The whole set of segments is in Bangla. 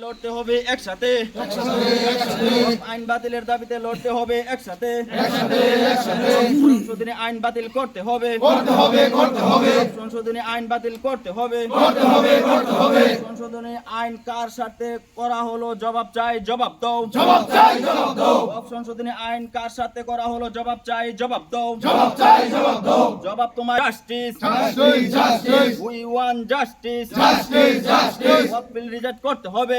লড়তে হবে একসাথে। আইন বাতিলের দাবিতে লড়তে হবে একসাথে। সংশোধনী আইন বাতিল করতে হবে। সংশোধনী আইন বাতিল করতে হবে। সংশোধনী আইন কার সাথে করা হলো? জবাব চাই জবাব দাও। জবাব চাই জবাব দাও সংশোধনী আইন কার সাথে করা হলো? জবাব চাই জবাব দাও। জবাব তোমার justice we want justice reject করতে হবে।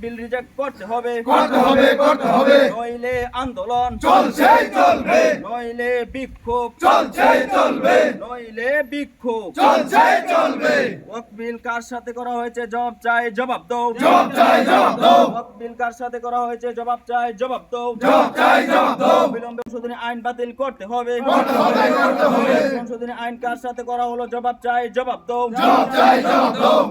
বিল রিজেক্ট করতে হবে। করতে হবে করতে হবে। নইলে আন্দোলন চলছে চলবে। নইলে বিক্ষোভ চলছে চলবে। নইলে বিক্ষোভ চলছে চলবে। ওয়াক বিল কার সাথে করা হয়েছে? জবাব চাই জবাব দাও। জবাব চাই জবাব দাও। ওয়াক বিল কার সাথে করা হয়েছে? জবাব চাই জবাব দাও। জবাব চাই জবাব দাও। বিলম্বে সংশোধনী আইন বাতিল করতে হবে। করতে হবে করতে হবে। সংশোধনী আইন কার সাথে করা হলো? জবাব চাই জবাব দাও। জবাব চাই জবাব দাও।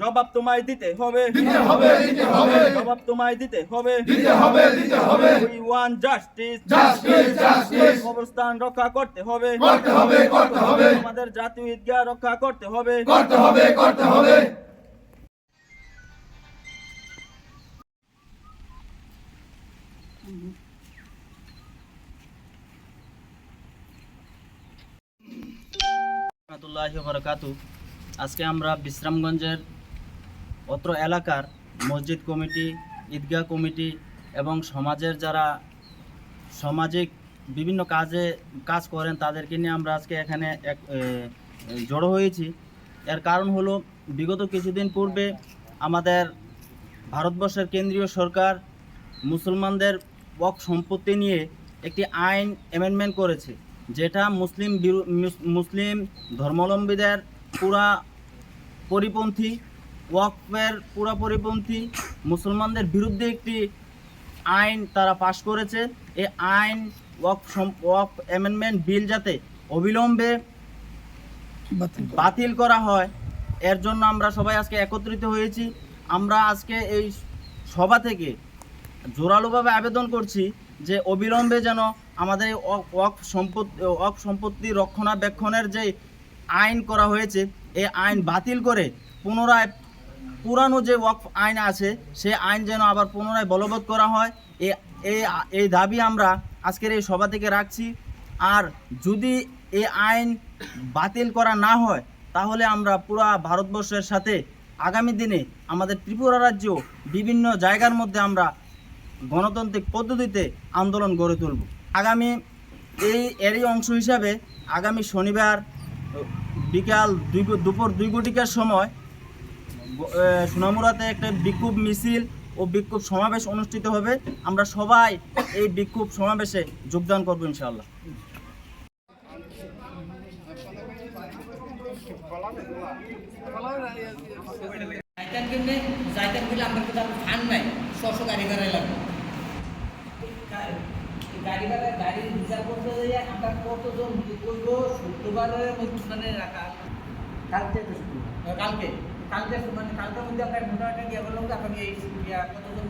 জবাব তোমায় দিতে হবে। দিতে হবে দিতে হবে। জবাব তোমায় দিতে হবে। দিতে হবে দিতে হবে। We want justice justice justice অবস্থান রক্ষা করতে হবে। করতে হবে করতে হবে। আমাদের জাতীয় ঈদগাহ রক্ষা করতে হবে। করতে হবে করতে হবে। রহমতুল্লাহ বরকাতু আজকে আমরা বিশ্রামগঞ্জের অত্র এলাকার মসজিদ কমিটি, ঈদগাহ কমিটি এবং সমাজের যারা সামাজিক বিভিন্ন কাজে কাজ করেন তাদেরকে নিয়ে আমরা আজকে এখানে এক জড়ো হয়েছি। এর কারণ হলো বিগত কিছুদিন পূর্বে আমাদের ভারতবর্ষের কেন্দ্রীয় সরকার মুসলমানদের ওয়াক সম্পত্তি নিয়ে একটি আইন অ্যামেন্ডমেন্ট করেছে, যেটা মুসলিম মুসলিম ধর্মাবলম্বীদের পুরা পরিপন্থী ওয়াকফের পুরা পরিপন্থী মুসলমানদের বিরুদ্ধে একটি আইন তারা পাশ করেছে। এই আইন ওয়াক ওয়াক অ্যামেন্ডমেন্ট বিল যাতে অবিলম্বে বাতিল করা। হয় এর জন্য আমরা সবাই আজকে একত্রিত হয়েছি। আমরা আজকে এই সভা থেকে জোরালোভাবে আবেদন করছি যে অবিলম্বে যেন আমাদের ওয়াক সম্পত্তি ওয়াক সম্পত্তি রক্ষণাবেক্ষণের যে আইন করা হয়েছে এই আইন বাতিল করে পুনরায় পুরানো যে ওয়াক আইন আছে, সে আইন যেন আবার পুনরায় বলবৎ করা হয় এই দাবি আমরা আজকের এই সভা থেকে রাখছি। আর যদি এই আইন বাতিল করা না হয়, তাহলে আমরা পুরা ভারতবর্ষের সাথে আগামী দিনে আমাদের ত্রিপুরা রাজ্য বিভিন্ন জায়গার মধ্যে আমরা গণতান্ত্রিক পদ্ধতিতে আন্দোলন গড়ে তুলব। আগামী এই, এরই অংশ হিসাবে আগামী শনিবার বিকাল দুই, দুপুর দুই ঘটিকার সময় সোনামুড়াতে একটা বিক্ষোভ মিছিল ও বিক্ষোভ সমাবেশ অনুষ্ঠিত হবে। আমরা সবাই এই বিক্ষোভ সমাবেশে যোগদান করব ইনশাআল্লাহ। কালকে। কালকে মানে কালকের মধ্যে আপনার মোটামুটি বললাম যে আপনাকে এই কতজন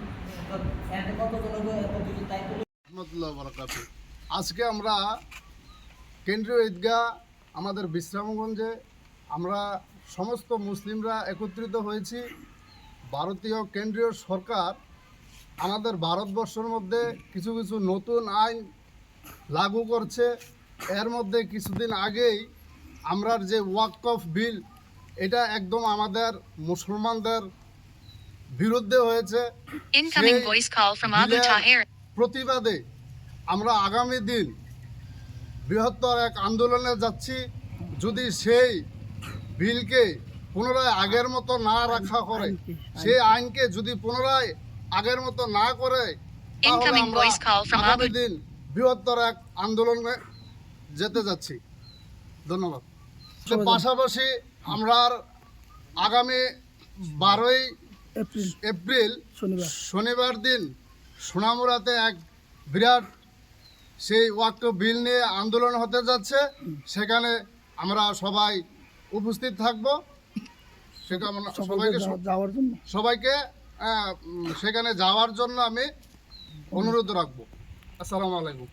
আজকে আমরা কেন্দ্রীয় ঈদগাহ, আমাদের বিশ্রামগঞ্জে আমরা সমস্ত মুসলিমরা একত্রিত হয়েছি। ভারতীয় কেন্দ্রীয় সরকার আমাদের ভারতবর্ষের মধ্যে কিছু কিছু নতুন আইন লাগু করছে। এর মধ্যে কিছুদিন আগেই আমরার যে ওয়াক অফ বিল এটা একদম আমাদের মুসলমানদের বিরুদ্ধে হয়েছে. প্রতিবাদে আমরা আগামী দিন বৃহত্তর এক আন্দোলনে যাচ্ছি। যদি সেই বিলকে পুনরায় আগের মতো না রাখা করে সেই আইনকে যদি পুনরায় আগের মতো না করে তাহলে আমরা voice call from আগামী দিন বৃহত্তর এক আন্দোলনে যেতে যাচ্ছি। ধন্যবাদ। তো পাশাপাশি আমরা আগামী বারোই এপ্রিল। শনিবার। দিন সোনামুড়াতে এক বিরাট সেই ওয়াক্ত বিল নিয়ে আন্দোলন হতে যাচ্ছে। সেখানে আমরা সবাই উপস্থিত থাকব। সবাইকে যাওয়ার জন্য। সবাইকে সেখানে যাওয়ার জন্য আমি অনুরোধ রাখব। আসসালামু আলাইকুম।